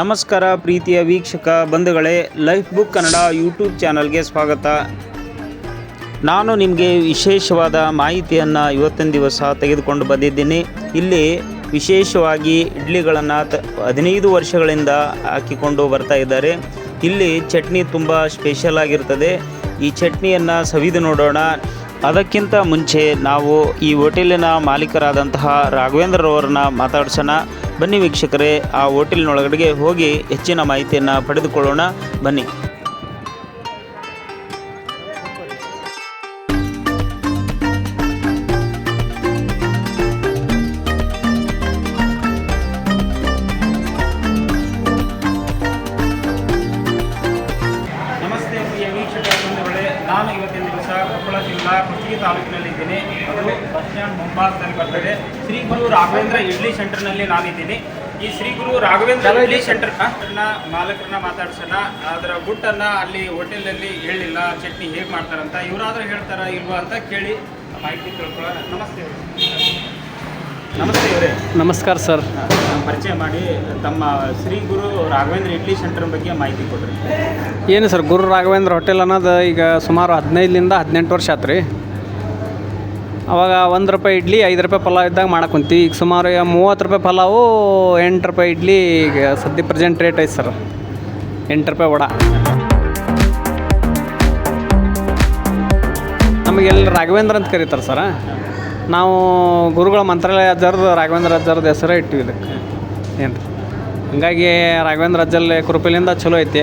ನಮಸ್ಕಾರ ಪ್ರೀತಿಯ ವೀಕ್ಷಕ ಬಂಧುಗಳೇ ಲೈಫ್ ಬುಕ್ ಕನ್ನಡ ಯೂಟ್ಯೂಬ್ ಚಾನಲ್ಗೆ ಸ್ವಾಗತ. ನಾನು ನಿಮಗೆ ವಿಶೇಷವಾದ ಮಾಹಿತಿಯನ್ನು ಇವತ್ತಿನ ದಿವಸ ತೆಗೆದುಕೊಂಡು ಬಂದಿದ್ದೀನಿ. ಇಲ್ಲಿ ವಿಶೇಷವಾಗಿ ಇಡ್ಲಿಗಳನ್ನು ತ ಹದಿನೈದು ವರ್ಷಗಳಿಂದ ಹಾಕಿಕೊಂಡು ಬರ್ತಾ ಇದ್ದಾರೆ. ಇಲ್ಲಿ ಚಟ್ನಿ ತುಂಬ ಸ್ಪೆಷಲ್ ಆಗಿರ್ತದೆ. ಈ ಚಟ್ನಿಯನ್ನು ಸವಿದು ನೋಡೋಣ. ಅದಕ್ಕಿಂತ ಮುಂಚೆ ನಾವು ಈ ಹೋಟೆಲಿನ ಮಾಲೀಕರಾದಂತಹ ರಾಘವೇಂದ್ರರವರನ್ನ ಮಾತಾಡ್ಸೋಣ. ಬನ್ನಿ ವೀಕ್ಷಕರೇ, ಆ ಹೋಟೆಲ್ನೊಳಗಡೆಗೆ ಹೋಗಿ ಹೆಚ್ಚಿನ ಮಾಹಿತಿಯನ್ನು ಪಡೆದುಕೊಳ್ಳೋಣ. ಬನ್ನಿ. ರಾಘವೇಂದ್ರ ಇಡ್ಲಿ ಸೆಂಟರ್ನಲ್ಲಿ ನಾನಿದ್ದೀನಿ. ಈ ಶ್ರೀ ಗುರು ರಾಘವೇಂದ್ರ ಇಡ್ಲಿ ಸೆಂಟರ್ ಮಾಲಕರನ್ನ ಮಾತಾಡ್ಸೋಣ ಅದರ ಗುಟ್ಟನ್ನ ಅಲ್ಲಿ ಹೋಟೆಲಲ್ಲಿ ಹೇಳಿಲ್ಲ ಚಟ್ನಿ ಹೇಗೆ ಮಾಡ್ತಾರಂತ. ಇವರಾದ್ರೂ ಹೇಳ್ತಾರ ಇಲ್ವಾ ಅಂತ ಕೇಳಿ ಮಾಹಿತಿ ತಿಳ್ಕೊಳ್ಳೋಣ. ನಮಸ್ತೆ ನಮಸ್ತೆ ಇವರೇ ನಮಸ್ಕಾರ ಸರ್. ಪರಿಚಯ ಮಾಡಿ. ತಮ್ಮ ಶ್ರೀ ಗುರು ರಾಘವೇಂದ್ರ ಇಡ್ಲಿ ಸೆಂಟರ್ ಬಗ್ಗೆ ಮಾಹಿತಿ ಕೊಡ್ರಿ. ಏನು ಸರ್ ಗುರು ರಾಘವೇಂದ್ರ ಹೋಟೆಲ್ ಅನ್ನೋದು ಈಗ ಸುಮಾರು ಹದಿನೈದರಿಂದ ಹದಿನೆಂಟು ವರ್ಷ ಆತು ರೀ ಅವಾಗ ಒಂದು ರೂಪಾಯಿ ಇಡ್ಲಿ, ಐದು ರೂಪಾಯಿ ಪಲಾವ್ ಇದ್ದಾಗ ಮಾಡಕ್ಕೆ ಕುಂತೀವಿ. ಈಗ ಸುಮಾರು ಮೂವತ್ತು ರೂಪಾಯಿ ಪಲಾವು, ಎಂಟು ರೂಪಾಯಿ ಇಡ್ಲಿ, ಈಗ ಸದ್ಯ ಪ್ರೆಸೆಂಟ್ ರೇಟ್ ಐತೆ ಸರ್. ಎಂಟು ರೂಪಾಯಿ ವಡ. ನಮಗೆಲ್ಲ ರಾಘವೇಂದ್ರ ಅಂತ ಕರೀತಾರೆ ಸರ. ನಾವು ಗುರುಗಳ ಮಂತ್ರಾಲಯ ಅಜ್ಜರ್ದು, ರಾಘವೇಂದ್ರ ಅಜ್ಜರ್ದು ಹೆಸರೇ ಇಟ್ಟಿವಿ ಇದಕ್ಕೆ. ಏನು ಹಂಗಾಗಿ ರಾಘವೇಂದ್ರ ಅಜ್ಜಲ್ಲಿ ಕೃಪೆಲಿಂದ ಚಲೋ ಐತಿ.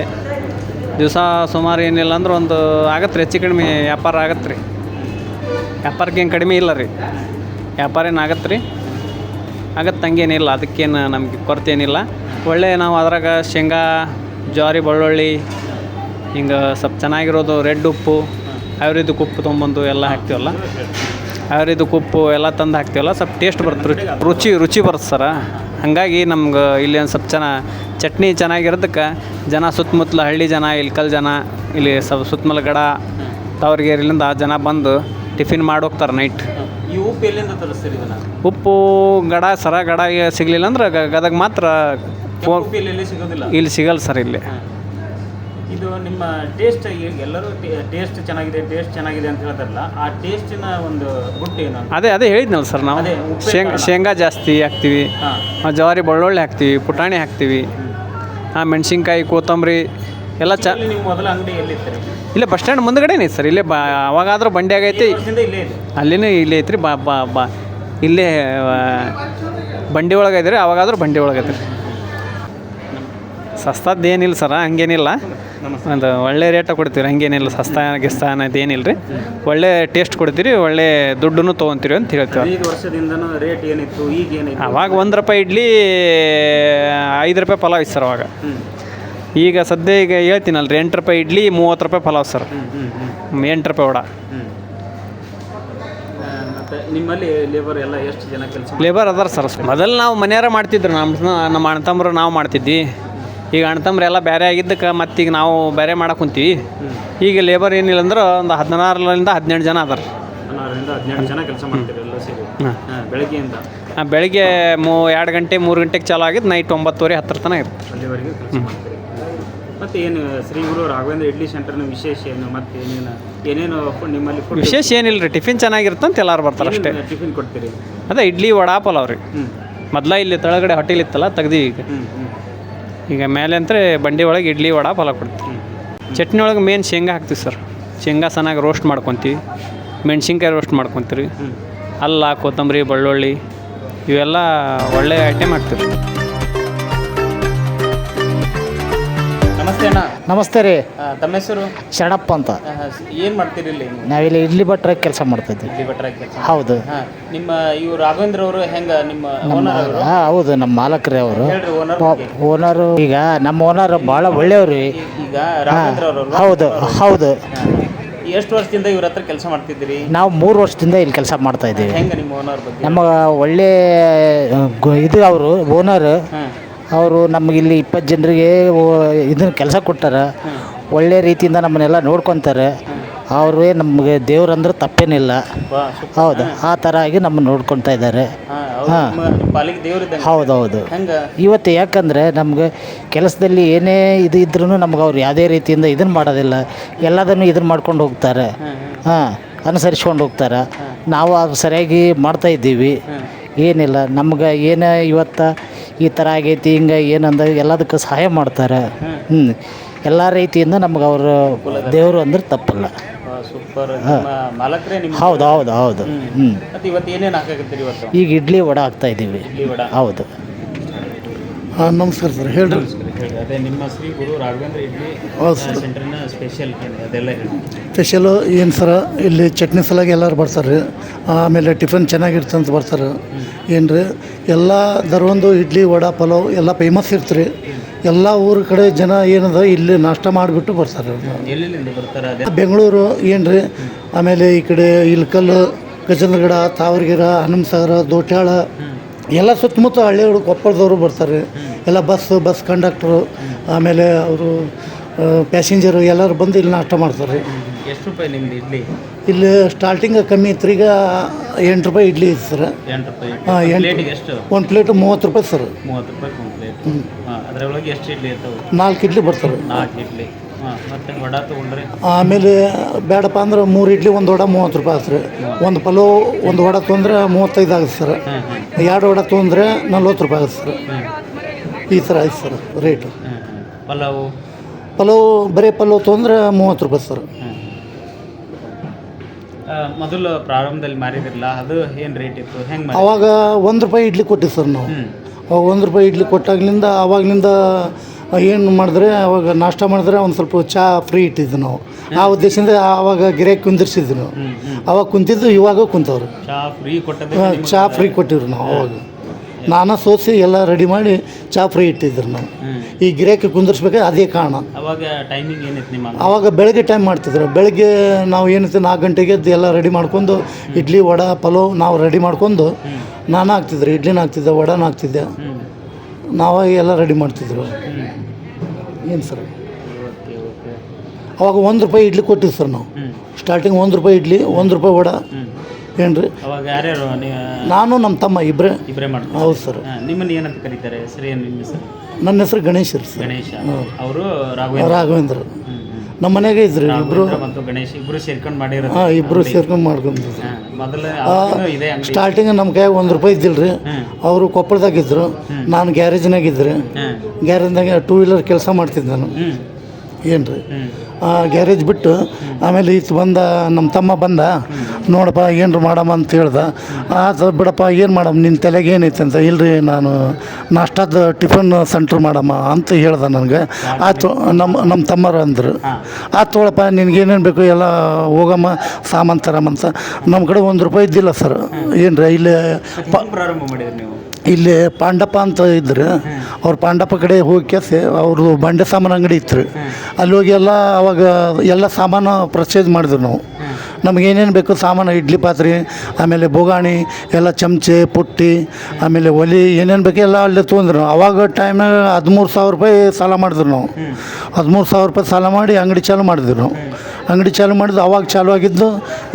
ದಿವಸ ಸುಮಾರು ಏನಿಲ್ಲ ಅಂದ್ರೆ ಒಂದು ಆಗತ್ತೆ ರೀ ಹೆಚ್ಚು ಕಡಿಮೆ ವ್ಯಾಪಾರ ಆಗತ್ತೆ ರೀ ವ್ಯಾಪಾರಕ್ಕೆ ಏನು ಕಡಿಮೆ ಇಲ್ಲ ರೀ. ವ್ಯಾಪಾರ ಏನು ಆಗತ್ತೆ ರೀ? ಆಗತ್ತೆ ಹಂಗೇನಿಲ್ಲ ಅದಕ್ಕೇನು ನಮಗೆ ಕೊರತೆ ಏನಿಲ್ಲ. ಒಳ್ಳೆ ನಾವು ಅದ್ರಾಗ ಶೇಂಗಾ, ಜ್ವಾರಿ, ಬೆಳ್ಳುಳ್ಳಿ, ಹಿಂಗೆ ಸ್ವಲ್ಪ ಚೆನ್ನಾಗಿರೋದು, ರೆಡ್ ಉಪ್ಪು ಆಯುರ್ವೇದಿಕ್ ಉಪ್ಪು ತೊಗೊಂಬಂದು ಎಲ್ಲ ಹಾಕ್ತೀವಲ್ಲ. ಆಯುರ್ವೇದಿಕ್ ಉಪ್ಪು ಎಲ್ಲ ತಂದು ಹಾಕ್ತೀವಲ್ಲ, ಸ್ವಲ್ಪ ಟೇಸ್ಟ್ ಬರುತ್ತೆ, ರುಚಿ ರುಚಿ ರುಚಿ ಬರುತ್ತೆ ಸರ. ಹಾಗಾಗಿ ನಮ್ಗೆ ಇಲ್ಲಿ ಒಂದು ಸ್ವಲ್ಪ ಚೆನ್ನ ಚಟ್ನಿ ಚೆನ್ನಾಗಿರೋದಕ್ಕೆ ಜನ ಸುತ್ತಮುತ್ತಲ ಹಳ್ಳಿ ಜನ, ಇಲ್ಕಲ್ ಜನ, ಇಲ್ಲಿ ಸ್ವಲ್ಪ ಸುತ್ತಮುತ್ತಲ ಗಡ ಆ ಜನ ಬಂದು ಟಿಫಿನ್ ಮಾಡಿ ಹೋಗ್ತಾರೆ ನೈಟ್ ಈ ಉಪ್ಪು ಎಲ್ಲಿಂದ ತರಿಸ್ತೀರಿ ಇದನ್ನ? ಉಪ್ಪು ಗಡ ಸರ ಗಡ ಸಿಗಲಿಲ್ಲ ಅಂದ್ರೆ ಗ- ಗದಗ ಮಾತ್ರ ಉಪ್ಪು ಸಿಗೋದಿಲ್ಲ? ಇಲ್ಲಿ ಸಿಗಲ್ಲ ಸರ್ ಇಲ್ಲಿ. ಇದು ನಿಮ್ಮ ಟೇಸ್ಟ್ ಎಲ್ಲರೂ ಟೇಸ್ಟ್ ಚೆನ್ನಾಗಿದೆ ಟೇಸ್ಟ್ ಚೆನ್ನಾಗಿದೆ ಅಂತ ಹೇಳ್ತಾರಲ್ಲ ಆ ಟೇಸ್ಟಿನ ಒಂದು ಗುಟ್ಟು ಏನು ಅಂತ? ಅದೇ ಅದೇ ಹೇಳಿದ್ನಲ್ಲ ಸರ್ ನಾವು. ಅದೇ, ಉಪ್ಪೇ ಶೇಂಗಾ ಕಾರಣ. ಶೇಂಗಾ ಜಾಸ್ತಿ ಹಾಕ್ತೀವಿ. ಹಾಂ. ಆ, ಜವಾರಿ ಬೆಳ್ಳುಳ್ಳಿ ಹಾಕ್ತೀವಿ ಪುಟಾಣಿ ಹಾಕ್ತೀವಿ. ಹಾಂ ಮೆಣಸಿನ್ಕಾಯಿ ಕೊತ್ತಂಬರಿ ಎಲ್ಲ ಚ ನೀವು ಮೊದಲ ಅಂಗಡಿ ಎಲ್ಲಿರ್ತೀರಿ ಇಲ್ಲೇ ಬಸ್ ಸ್ಟ್ಯಾಂಡ್ ಮುಂದ್ಗಡೆನೇ ಐತೆ ಸರ್. ಇಲ್ಲೇ ಬಾ ಅವಾಗಾದ್ರೂ ಬಂಡಿ ಆಗೈತಿ. ಅಲ್ಲಿನೂ ಇಲ್ಲೇ ಐತ್ರಿ ಬಾ ಬಾ ಬಾ. ಇಲ್ಲೇ ಬಂಡಿ ಒಳಗೆ ಐತ್ರಿ ಅವಾಗಾದ್ರೂ ಬಂಡಿ ಒಳಗೆ ಐತ್ರಿ ಸಸ್ತಾದ ಏನಿಲ್ಲ ಸರ ಹಂಗೇನಿಲ್ಲ. ಒಂದು ಒಳ್ಳೆ ರೇಟ ಕೊಡ್ತೀರಿ ಹಂಗೇನಿಲ್ಲ ಸಸ್ತ ಗಿಸ್ತ ಅನ್ನೋದು ಏನಿಲ್ಲ ರೀ ಒಳ್ಳೆ ಟೇಸ್ಟ್ ಕೊಡ್ತೀರಿ ಒಳ್ಳೆ ದುಡ್ಡನ್ನು ತೊಗೊತೀರಿ ಅಂತ ಹೇಳ್ತೀವಿ ರೇಟ್ ಏನಿತ್ತು ಈಗ ಏನಿತ್ತು? ಅವಾಗ ಒಂದು ರೂಪಾಯಿ ಇಡ್ಲಿ ಐದು ರೂಪಾಯಿ ಪಲಾವ್ ಇತ್ತು ಸರ್ ಅವಾಗ. ಈಗ ಸದ್ಯ ಈಗ ಹೇಳ್ತೀನಲ್ಲ ರೀ ಎಂಟು ರೂಪಾಯಿ ಇಡ್ಲಿ ಮೂವತ್ತು ರೂಪಾಯಿ ಪಲಾವ್ ಸರ್. ಎಂಟು ರೂಪಾಯಿ ವಡ. ನಿಮ್ಮಲ್ಲಿ ಲೇಬರ್ ಎಲ್ಲ ಎಷ್ಟು ಜನ ಕೆಲಸ ಲೇಬರ್ ಅದಾರ ಸರ್ ಮೊದಲು ನಾವು ಮನೆಯಾರ ಮಾಡ್ತಿದ್ರು ನಮ್ಮ ನಮ್ಮ ಅಣ್ಣತಮ್ಮರು ನಾವು ಮಾಡ್ತಿದ್ವಿ. ಈಗ ಅಣ್ಣತಮ್ರು ಎಲ್ಲ ಬೇರೆ ಆಗಿದ್ದಕ್ಕೆ ಮತ್ತೀಗ ನಾವು ಬೇರೆ ಮಾಡಕ್ಕೆ ಕುಂತೀವಿ. ಈಗ ಲೇಬರ್ ಏನಿಲ್ಲ ಅಂದ್ರೆ ಒಂದು ಹದಿನಾರರಿಂದ ಹದಿನೆಂಟು ಜನ ಅದಾರ. ಹದಿನೆಂಟು ಜನ ಕೆಲಸ ಮಾಡ್ತೀರಿ ಎಲ್ಲ ಸೇರಿ? ಹಾಂ ಹಾಂ ಬೆಳಗ್ಗೆಯಿಂದ? ಬೆಳಿಗ್ಗೆ ಮೂ ಎರಡು ಗಂಟೆ ಮೂರು ಗಂಟೆಗೆ ಚಾಲು ಆಗಿದ್ದು ನೈಟ್ ಒಂಬತ್ತುವರೆ ಹತ್ತಿರ ತನಕ ಇರುತ್ತೆ ಅಲ್ಲಿವರೆಗೆ ಕೆಲಸ ಮಾಡ್ತೀರಿ. ಮತ್ತೆ ಏನು ಶ್ರೀ ಗುರು ರಾಘವೇಂದ್ರ ಇಡ್ಲಿ ಸೆಂಟರ್ನ ವಿಶೇಷ ಏನು ಮತ್ತೆ ಏನೇನು ಏನೇನು ನಿಮ್ಮಲ್ಲಿ ವಿಶೇಷ ಏನಿಲ್ಲ ರೀ ಟಿಫಿನ್ ಚೆನ್ನಾಗಿರುತ್ತೆ ಅಂತ ಎಲ್ಲರೂ ಬರ್ತಾರೆ ಅಷ್ಟೇ. ಟಿಫಿನ್ ಕೊಡ್ತೀರಿ? ಅದೇ ಇಡ್ಲಿ ವಡಾ ಪಲಾವ್ ರೀ. ಹ್ಞೂ ಮೊದಲ ಇಲ್ಲಿ ತೆಳಗಡೆ ಹೋಟೆಲ್ ಇತ್ತಲ್ಲ ತೆಗ್ದೀವಿ ಈಗ. ಹ್ಞೂ ಹ್ಞೂ ಈಗ ಮೇಲೆ ಅಂದ್ರೆ ಬಂಡಿ ಒಳಗೆ ಇಡ್ಲಿ ವಡಾ ಪಲಾವ್ ಕೊಡ್ತೀವಿ. ಚಟ್ನಿ ಒಳಗೆ ಮೇನ್ ಶೇಂಗಾ ಹಾಕ್ತೀವಿ ಸರ್. ಶೇಂಗಾ ಚೆನ್ನಾಗಿ ರೋಸ್ಟ್ ಮಾಡ್ಕೊತೀವಿ. ಮೆಣಸಿನ್ಕಾಯಿ ರೋಸ್ಟ್ ಮಾಡ್ಕೊತೀವಿ ಹ್ಞೂ ಅಲ್ಲ ಕೊತ್ತಂಬರಿ ಬೆಳ್ಳುಳ್ಳಿ ಇವೆಲ್ಲ ಒಳ್ಳೆ ಐಟಮ್ ಹಾಕ್ತೀವಿ ನಮಸ್ತೆ ಅಣ್ಣ. ನಮಸ್ತೆ ರೀ. ಆ, ತಮ್ಮ ಹೆಸರು? ಶರಣಪ್ಪ ಅಂತ. ಏನು ಮಾಡ್ತೀರಿ ಇಲ್ಲಿ ನೀವು? ನಾವಿಲ್ಲಿ ಇಡ್ಲಿ ಭಟ್ರ ಕೆಲಸ ಮಾಡ್ತಿದ್ವಿ ಇಡ್ಲಿ ಭಟ್ರ ಕೆಲಸ ಹೌದು. ಹಾಂ ನಿಮ್ಮ ಇವ್ರು ರಾಘವೇಂದ್ರ ಅವರು ಹೆಂಗ ನಿಮ್ಮ ಓನರ್ ಅವರು? ಹಾಂ ಹೌದು ನಮ್ಮ ಮಾಲಕರೇ ಅವರು. ಹೇಳ್ರಿ ಓನರ್ ಓನರು ಈಗ ನಮ್ಮ ಓನರ್ ಭಾಳ ಒಳ್ಳೆಯವ್ರಿ ಈಗ ರಾಘವೇಂದ್ರ ಅವರು ಹೌದು ಹೌದು. ಎಷ್ಟು ವರ್ಷದಿಂದ ಇವ್ರ ಹತ್ರ ಕೆಲಸ ಮಾಡ್ತಿದ್ದೀರಿ? ನಾವು ಮೂರು ವರ್ಷದಿಂದ ಇಲ್ಲಿ ಕೆಲಸ ಮಾಡ್ತಾ ಇದ್ದೀವಿ. ಹೆಂಗ ನಿಮ್ಮ ಓನರ್ ಬಗ್ಗೆ? ನಮ್ಮ ಒಳ್ಳೆ ಗು- ಇದು ಅವರು ಓನರ್ ಹಾಂ. ಅವರು ನಮಗೆ ಇಲ್ಲಿ ಇಪ್ಪತ್ತು ಜನರಿಗೆ ಇದನ್ನ ಕೆಲಸ ಕೊಟ್ಟಾರ ಒಳ್ಳೆ ರೀತಿಯಿಂದ ನಮ್ಮನ್ನೆಲ್ಲ ನೋಡ್ಕೊತಾರೆ. ಅವರೇ ನಮಗೆ ದೇವ್ರಂದ್ರೆ ತಪ್ಪೇನಿಲ್ಲ. ಹೌದು ಆ ಥರ ಆಗಿ ನಮ್ಮನ್ನು ನೋಡ್ಕೊತಾ ಇದ್ದಾರೆ. ಹಾಂ ಹೌದು ಹೌದೌದು. ಇವತ್ತು ಯಾಕಂದರೆ ನಮಗೆ ಕೆಲಸದಲ್ಲಿ ಏನೇ ಇದು ಇದ್ರೂ ನಮ್ಗೆ ಅವ್ರು ಯಾವುದೇ ರೀತಿಯಿಂದ ಇದನ್ನು ಮಾಡೋದಿಲ್ಲ. ಎಲ್ಲದನ್ನು ಇದನ್ನು ಮಾಡ್ಕೊಂಡು ಹೋಗ್ತಾರೆ. ಹಾಂ ಅನುಸರಿಸ್ಕೊಂಡು ಹೋಗ್ತಾರೆ. ನಾವು ಅದು ಸರಿಯಾಗಿ ಮಾಡ್ತಾ ಇದ್ದೀವಿ. ಏನಿಲ್ಲ. ನಮ್ಗೆ ಏನೇ ಇವತ್ತು ಈ ಥರ ಆಗೈತಿ ಹಿಂಗೆ ಏನಂದ ಎಲ್ಲದಕ್ಕೂ ಸಹಾಯ ಮಾಡ್ತಾರೆ. ಹ್ಞೂ ಎಲ್ಲ ರೀತಿಯಿಂದ ನಮ್ಗೆ ಅವರು ದೇವರು ಅಂದ್ರೆ ತಪ್ಪಲ್ಲ. ಸೂಪರ್ ನಿಮ್ಮ ಮಾಲಕರೇ ನಿಮ್ಮ ಹೌದು ಹೌದು ಹೌದು. ಹ್ಞೂ ಈಗ ಇಡ್ಲಿ ವಡ ಹಾಕ್ತಾ ಇದ್ದೀವಿ. ವಡ. ಹೌದು. ಹಾಂ ನಮಸ್ಕಾರ ಸರ್ ಹೇಳ್ರಿ. ಹೇಳಿ ಅದೇ ನಿಮ್ಮ ಶ್ರೀ ಗುರು ರಾಘವೇಂದ್ರ ಇಡ್ಲಿ ಹೌದು ಸರ್. ಸೆಂಟರ್ನ ಸ್ಪೆಷಲ್ ಅದೆಲ್ಲ ಹೇಳಿ. ಸ್ಪೆಷಲು ಏನು ಸರ ಇಲ್ಲಿ ಚಟ್ನಿ ಸಲಾಗಿ ಎಲ್ಲರೂ ಬರ್ತಾರೆ. ರೀ ಆಮೇಲೆ ಟಿಫನ್ ಚೆನ್ನಾಗಿರ್ತಂತ ಅಂತ ಬರ್ತಾರೆ. ಏನು ರೀ ಎಲ್ಲ ದರ್ವೊಂದು ಇಡ್ಲಿ ವಡ ಪಲಾವ್ ಎಲ್ಲ ಫೇಮಸ್ ಇರ್ತಾರೆ. ಎಲ್ಲ ಊರ ಕಡೆ ಜನ ಏನದ ಇಲ್ಲಿ ನಾಷ್ಟ ಮಾಡಿಬಿಟ್ಟು ಬರ್ತಾರೆ. ಬೆಂಗಳೂರು ಏನು ರೀ ಆಮೇಲೆ ಈ ಕಡೆ ಇಲ್ಕಲ್ಲು ಗಜನಗಡ ತಾವರಗೆರೆ ಹನುಮಸಾಗರ ದೋಟ್ಯಾಳ ಎಲ್ಲ ಸುತ್ತಮುತ್ತ ಹಳ್ಳಿಗಳು ಕೊಪ್ಪಳದವರು ಬರ್ತಾರೆ. ಎಲ್ಲ ಬಸ್ ಬಸ್ ಕಂಡಕ್ಟ್ರು ಆಮೇಲೆ ಅವರು ಪ್ಯಾಸೆಂಜರು ಎಲ್ಲರೂ ಬಂದು ಇಲ್ಲಿ ನಾಷ್ಟ ಮಾಡ್ತಾರೆ. ಎಷ್ಟು ರೂಪಾಯಿ ನಿಮ್ದು ಇಡ್ಲಿ? ಇಲ್ಲಿ ಸ್ಟಾರ್ಟಿಂಗ್ ಕಮ್ಮಿ ಇತ್ತು ಈಗ ಎಂಟು ರೂಪಾಯಿ ಇಡ್ಲಿ ಇದೆ ಸರ್. ಎಂಟು ರೂಪಾಯಿ ಹಾಂ ಎಂಟು ಪ್ಲೇಟಿಗೆ ಎಷ್ಟು? ಒಂದು ಪ್ಲೇಟ್ ಮೂವತ್ತು ರೂಪಾಯಿ ಸರ್. ಮೂವತ್ತು ರೂಪಾಯಿ ಒಂದು ಪ್ಲೇಟ್ ಹಾಂ ಅದರೊಳಗೆ ಎಷ್ಟು ಇಡ್ಲಿ ಇರ್ತವೆ? ನಾಲ್ಕು ಇಡ್ಲಿ ಬರ್ತಾರೆ. ನಾಲ್ಕು ಇಡ್ಲಿ. ಹಾಂ ಮತ್ತೆ ವಡ ತೊಗೊಂಡ್ರಿ? ಆಮೇಲೆ ಬೇಡಪ್ಪ ಅಂದ್ರೆ ಮೂರು ಇಡ್ಲಿ ಒಂದು ವಡ ಮೂವತ್ತು ರೂಪಾಯಿ ಆಗ್ತದೆ ಒಂದು ಪಲಾವ್ ಒಂದು ವಡ ತೊಂದರೆ ಮೂವತ್ತೈದು ಆಗುತ್ತೆ ಸರ್. ಎರಡು ವಡ ತೊಂದರೆ ನಲ್ವತ್ತು ರೂಪಾಯಿ ಆಗುತ್ತೆ ಸರ್. ಈ ಥರ ಆಯ್ತು ಸರ್ ರೇಟು. ಹ್ಞೂ ಪಲಾವು? ಪಲಾವ್ ಬರೀ ಪಲಾವ್ ತೊಂದರೆ ಮೂವತ್ತು ರೂಪಾಯಿ ಸರ್. ಮೊದಲು ಪ್ರಾರಂಭದಲ್ಲಿ ಮಾರಿದಿರಲ್ಲ ಅದು ಏನು ರೇಟ್ ಇತ್ತು? ಹೆಂಗೆ ಅವಾಗ ಒಂದು ರೂಪಾಯಿ ಇಡ್ಲಿ ಕೊಟ್ಟಿದ್ದು ಸರ್ ನಾವು. ಅವಾಗ ಒಂದು ರೂಪಾಯಿ ಇಡ್ಲಿ ಕೊಟ್ಟಾಗ್ಲಿಂದ ಅವಾಗಲಿಂದ ಏನು ಮಾಡಿದ್ರೆ ಅವಾಗ ನಾಷ್ಟ ಮಾಡಿದ್ರೆ ಒಂದು ಸ್ವಲ್ಪ ಚಹಾ ಫ್ರೀ ಇಟ್ಟಿದ್ವಿ ನಾವು. ಆ ಉದ್ದೇಶದಿಂದ ಆವಾಗ ಗಿರಾಕಿ ಕುಂದಿರ್ಸಿದ್ವಿ ನಾವು. ಅವಾಗ ಕುಂತಿದ್ದು ಇವಾಗ ಕುಂತವ್ರು. ಚಹಾ ಫ್ರೀ ಕೊಟ್ಟಿದ್ರು ನಾವು ಅವಾಗ. ನಾನಾ ಸೋಸಿ ಎಲ್ಲ ರೆಡಿ ಮಾಡಿ ಚಾ ಫ್ರೀ ಇಟ್ಟಿದ್ರು ನಾವು. ಈ ಗಿರಾಕಿ ಕುಂದರ್ಸ್ಬೇಕು ಅದೇ ಕಾರಣ. ಅವಾಗ ಟೈಮಿಂಗ್ ಏನಿತ್ತು ನಿಮ್ಮ? ಆವಾಗ ಬೆಳಗ್ಗೆ ಟೈಮ್ ಮಾಡ್ತಿದ್ರು. ಬೆಳಗ್ಗೆ ನಾವು ಏನಿತ್ತು ನಾಲ್ಕು ಗಂಟೆಗೆ ಎದ್ದು ಎಲ್ಲ ರೆಡಿ ಮಾಡ್ಕೊಂಡು ಇಡ್ಲಿ ವಡ ಪಲಾವ್ ನಾವು ರೆಡಿ ಮಾಡ್ಕೊಂಡು ನಾನು ಹಾಕ್ತಿದ್ರು ಇಡ್ಲಿನ ಹಾಕ್ತಿದ್ದೆ ವಡನ ಹಾಕ್ತಿದ್ದೆ. ನಾವಾಗ ನಾವು ಎಲ್ಲ ರೆಡಿ ಮಾಡ್ತಿದ್ರು. ಏನು ಸರ್? ಅವಾಗ ಒಂದು ರೂಪಾಯಿ ಇಡ್ಲಿ ಕೊಟ್ಟಿದ್ದು ಸರ್ ನಾವು. ಸ್ಟಾರ್ಟಿಂಗ್ ಒಂದು ರೂಪಾಯಿ ಇಡ್ಲಿ ಒಂದು ರೂಪಾಯಿ ವಡ. ಏನು ರೀ ಅವಾಗ ಯಾರ್ಯಾರು ನೀವು ನಾನು ನಮ್ಮ ತಮ್ಮ ಇಬ್ಬರೇ ಇಬ್ಬರೇ ಮಾಡ್ತಾರೆ ಹೌದು ಸರ್. ಹಾಂ ನಿಮ್ಮನ್ನು ಏನಂತ ಕರೀತಾರೆ? ಹೆಸರು ಏನು ನಿಮ್ಮ ಹೆಸರು? ನನ್ನ ಹೆಸರು ಗಣೇಶ್ ರೀ ಸರ್. ಗಣೇಶ. ಅವರು ರಾಘವೇಂದ್ರ. ರಾಘವೇಂದ್ರ. ನಮ್ಮ ಮನೆಗೆ ಇದ್ರಿ ಇಬ್ರು? ರಾಘವೇಂದ್ರ ಮತ್ತು ಗಣೇಶ್ ಇಬ್ಬರು ಸೇರ್ಕೊಂಡು ಮಾಡಿರೋದು ಹಾಂ ಇಬ್ಬರು ಸೇರ್ಕೊಂಡು ಮಾಡ್ಕೊಂಡಿದ್ರು ಹಾಂ ಮೊದಲು ಅವಾಗ್ಲೂ ಇದೆ ಅಂಗಡಿ. ಸ್ಟಾರ್ಟಿಂಗ್ ನಮ್ಮ ಕೈಗೆ ಒಂದು ರೂಪಾಯಿ ಇದ್ದಿಲ್ರಿ. ಅವರು ಕೊಪ್ಪಳದಾಗ ಇದ್ರು. ನಾನು ಗ್ಯಾರೇಜ್ನಾಗ ಇದ್ರಿ. ಹಾಂ ಗ್ಯಾರೇಜ್ನಾಗ ಟೂ ವೀಲರ್ ಕೆಲಸ ಮಾಡ್ತಿದ್ದೆ ನಾನು. ಏನು ರೀ ಆ ಗ್ಯಾರೇಜ್ ಬಿಟ್ಟು ಆಮೇಲೆ ಈತ ಬಂದ ನಮ್ಮ ತಮ್ಮ ಬಂದ ನೋಡಪ್ಪ ಏನ್ರು ಮಾಡಮ್ಮ ಅಂತ ಹೇಳ್ದ. ಆತ ಬಿಡಪ್ಪ ಏನು ಮಾಡಮ್ಮ ನಿನ್ನ ತಲೆಗೆ ಏನೈತೆ ಅಂತ. ಇಲ್ರಿ ನಾನು ನಾಷ್ಟಾದ ಟಿಫನ್ ಸೆಂಟ್ರ್ ಮಾಡಮ್ಮ ಅಂತ ಹೇಳ್ದ ನನಗೆ. ಆಯ್ತು ನಮ್ಮ ನಮ್ಮ ತಮ್ಮರು ಅಂದರು. ಆಯ್ತು ತೊಗೊಳಪ್ಪ ನಿನಗೇನೇನು ಬೇಕು ಎಲ್ಲ ಹೋಗಮ್ಮ ಸಾಮಾನು ತರಮ್ಮ ಅಂತ ನಮ್ಮ ಕಡೆ ಒಂದು ರೂಪಾಯಿ ಇದ್ದಿಲ್ಲ ಸರ್. ಏನು ರೀ ಇಲ್ಲೇ ಪ್ರಾರಂಭ ಮಾಡಿದ್ರಿ ನೀವು? ಇಲ್ಲಿ ಪಾಂಡಪ್ಪ ಅಂತ ಇದ್ರು. ಅವ್ರು ಪಾಂಡಪ್ಪ ಕಡೆ ಹೋಗಿ ಕೇಸಿ ಅವ್ರದ್ದು ಬಂಡೆ ಸಾಮಾನು ಅಂಗಡಿ ಇತ್ತು ಅಲ್ಲಿ ಹೋಗಿ ಎಲ್ಲ ಅವಾಗ ಎಲ್ಲ ಸಾಮಾನು ಪರ್ಚೇಸ್ ಮಾಡಿದ್ರು ನಾವು. ನಮ್ಗೆ ಏನೇನು ಬೇಕು ಸಾಮಾನು, ಇಡ್ಲಿ ಪಾತ್ರೆ, ಆಮೇಲೆ ಬೋಗಾಣಿ, ಎಲ್ಲ ಚಮಚೆ, ಪುಟ್ಟಿ, ಆಮೇಲೆ ಒಲಿ, ಏನೇನು ಬೇಕು ಎಲ್ಲ ಅಲ್ಲೇ ತೊಗೊಂಡ್ರು. ಅವಾಗ ಟೈಮ್ನಾಗ ಹದಿಮೂರು ಸಾವಿರ ರೂಪಾಯಿ ಸಾಲ ಮಾಡಿದ್ರು ನಾವು. ಹದಿಮೂರು ಸಾವಿರ ರೂಪಾಯಿ ಸಾಲ ಮಾಡಿ ಅಂಗಡಿ ಚಾಲು ಮಾಡಿದ್ರು ಅಂಗಡಿ ಚಾಲು ಮಾಡಿದ್ದು ಅವಾಗ ಚಾಲು ಆಗಿದ್ದು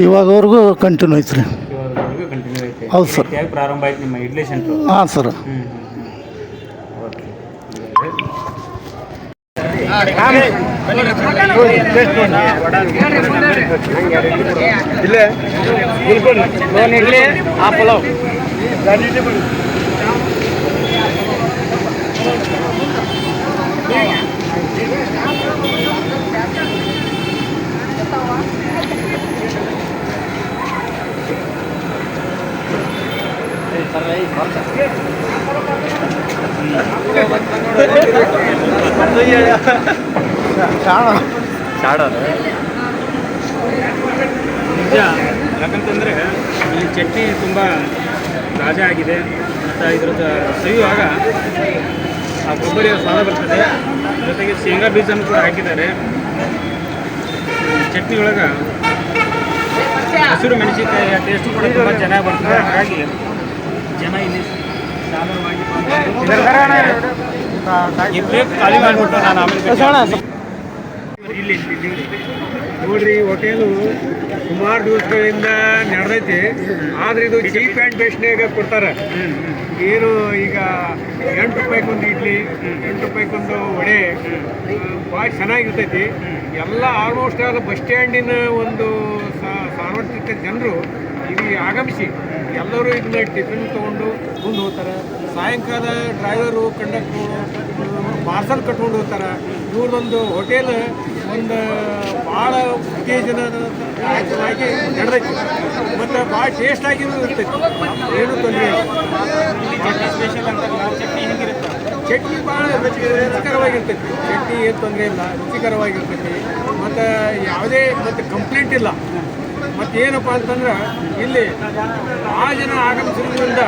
ಇವಾಗವರೆಗೂ ಕಂಟಿನ್ಯೂ ಐತೆ ರೀ ಇವಾಗವರೆಗೂ ಕಂಟಿನ್ಯೂ ಐತೆ ಹೌದು ಸರ್. ಹೇಗೆ ಪ್ರಾರಂಭ ಆಯ್ತು ನಿಮ್ಮ ಇಡ್ಲಿ ಸೆಂಟ್ರು ಹಾಂ ಸರ್. ಇಲ್ಲೇ. ಇಡ್ಲಿ ಆ ಪಲಾವ್. ನಿಜ ಯಾಕಂತಂದರೆ ಈ ಚಟ್ನಿ ತುಂಬ ತಾಜಾ ಆಗಿದೆ ಮತ್ತು ಇದ್ರದ್ದು ಸವಿಯುವಾಗ ಆ ಕೊಬ್ಬರಿಯ ಸ್ವಾದ ಬರ್ತದೆ. ಜೊತೆಗೆ ಶೇಂಗಾ ಬೀಜನೂ ಕೂಡ ಹಾಕಿದ್ದಾರೆ. ಚಟ್ನಿ ಒಳಗೆ ಹಸಿರು ಮೆಣಸಿನಕಾಯಿಯ ಟೇಸ್ಟ್ ಕೂಡ ತುಂಬ ಚೆನ್ನಾಗಿ ಬರ್ತದೆ. ಹಾಗಾಗಿ ಜನ ಇಲ್ಲಿ ನೋಡ್ರಿ ಹೋಟೆಲು ಸುಮಾರು ದಿವಸಗಳಿಂದ ನಡೆದೈತಿ. ಆದ್ರೆ ಇದು ಚೀಪ್ ಆ್ಯಂಡ್ ಬೆಸ್ಟ್ನಾಗ ಕೊಡ್ತಾರೆ. ಏನು ಈಗ ಎಂಟು ರೂಪಾಯಿಗೊಂದು ಇಡ್ಲಿ ಎಂಟು ರೂಪಾಯಿಗೊಂದು ವಡೆ ಭಾಳ ಚೆನ್ನಾಗಿರ್ತೈತಿ. ಎಲ್ಲ ಆಲ್ಮೋಸ್ಟ್ ಆಲ್ ಬಸ್ ಸ್ಟ್ಯಾಂಡಿನ ಒಂದು ಸಾರ್ವತ್ರಿಕ ಜನರು ಇಲ್ಲಿ ಆಗಮಿಸಿ ಎಲ್ಲರೂ ಇದನ್ನ ಟಿಫಿನ್ ತೊಗೊಂಡು ಮುಂದೆ ಹೋಗ್ತಾರೆ. ಸಾಯಂಕಾಲ ಡ್ರೈವರು ಕಂಡಕ್ಟ್ರು ಪಾರ್ಸಲ್ ಕಟ್ಕೊಂಡು ಹೋಗ್ತಾರೆ. ಇವ್ರದೊಂದು ಹೋಟೆಲ್ ಒಂದು ಭಾಳ ಉತ್ತೇಜನವಾಗಿ ನಡೆದೈತಿ. ಮತ್ತು ಭಾಳ ಟೇಸ್ಟಾಗಿ ಇರ್ತೈತಿ. ಏನು ತೊಂದರೆ ಸ್ಪೆಷಲ್ ಅಂತ ಚಟ್ನಿ ಹೆಂಗಿರುತ್ತೆ? ಚಟ್ನಿ ಭಾಳ ರುಚಿ ರುಚಿಕರವಾಗಿರ್ತೈತಿ. ಚಟ್ನಿ ಏನು ತೊಂದರೆ ಇಲ್ಲ ರುಚಿಕರವಾಗಿರ್ತೈತಿ. ಮತ್ತು ಯಾವುದೇ ಮತ್ತು ಕಂಪ್ಲೇಂಟ್ ಇಲ್ಲ. ಮತ್ತು ಏನಪ್ಪ ಅಂತಂದ್ರೆ ಇಲ್ಲಿ ಆ ಜನ ಆಗಮಿಸಿದ್ರಿಂದ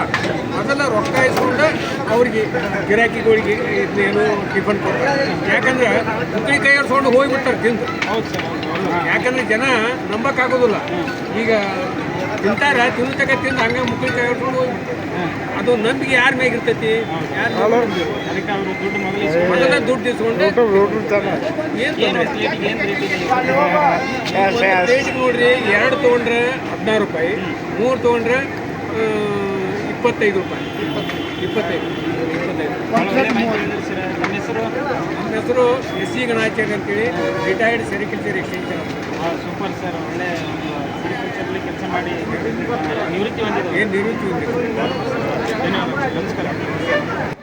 ಮೊದಲ ರೊಕ್ಕ ಇಸ್ಕೊಂಡು ಅವ್ರಿಗೆ ಗಿರಾಕಿಗಳಿಗೆ ಇದನ್ನೇನು ಟಿಫನ್ ಕೊಡ್ತಾರೆ. ಯಾಕಂದ್ರೆ ಮುಕ್ಕಳಿ ಕೈ ಆಡ್ಸ್ಕೊಂಡು ಹೋಗ್ಬಿಡ್ತಾರೆ ತಿಂದು ಯಾಕಂದ್ರೆ ಜನ ನಂಬಕ್ಕಾಗೋದಿಲ್ಲ. ಈಗ ತಿಂತಾರ ತಿನ್ನತಕ್ಕ ತಿಂದು ಹಂಗೆ ಮುಕ್ಕಳು ಕೈ ಆಡ್ಸ್ಕೊಂಡು ಅದು ನಂಬಿಕೆ ಯಾರ ಮ್ಯಾಗ ಇರ್ತೈತಿ ಮೊದಲು ದುಡ್ಡು ಇಸ್ಕೊಂಡು ಏನು ನೋಡ್ರಿ ಎರಡು ತೊಗೊಂಡ್ರೆ ಹದಿನಾರು ರೂಪಾಯಿ ಮೂರು ತೊಗೊಂಡ್ರೆ ಇಪ್ಪತ್ತೈದು ರೂಪಾಯಿ ಇಪ್ಪತ್ತೈದು ಇಪ್ಪತ್ತೈದು ನಮ್ಮ ಹೆಸರು ನಮ್ಮ ಹೆಸರು ಎಸ್ ಸಿ ಗಣಾಚಾರ್ಯ ಅಂತೇಳಿ retired sericulture exchange super sir ಒಳ್ಳೆ ಸೆರಿಕಲ್ಚರ್ಲಿ ಕೆಲಸ ಮಾಡಿ ನಿವೃತ್ತಿ ಹೊಂದಿದ್ದಾರೆ ಏನು ನಿವೃತ್ತಿ ಹೊಂದಿದ್ದಾರೆ ಧನ್ಯವಾದಗಳು. ನಮಸ್ಕಾರ.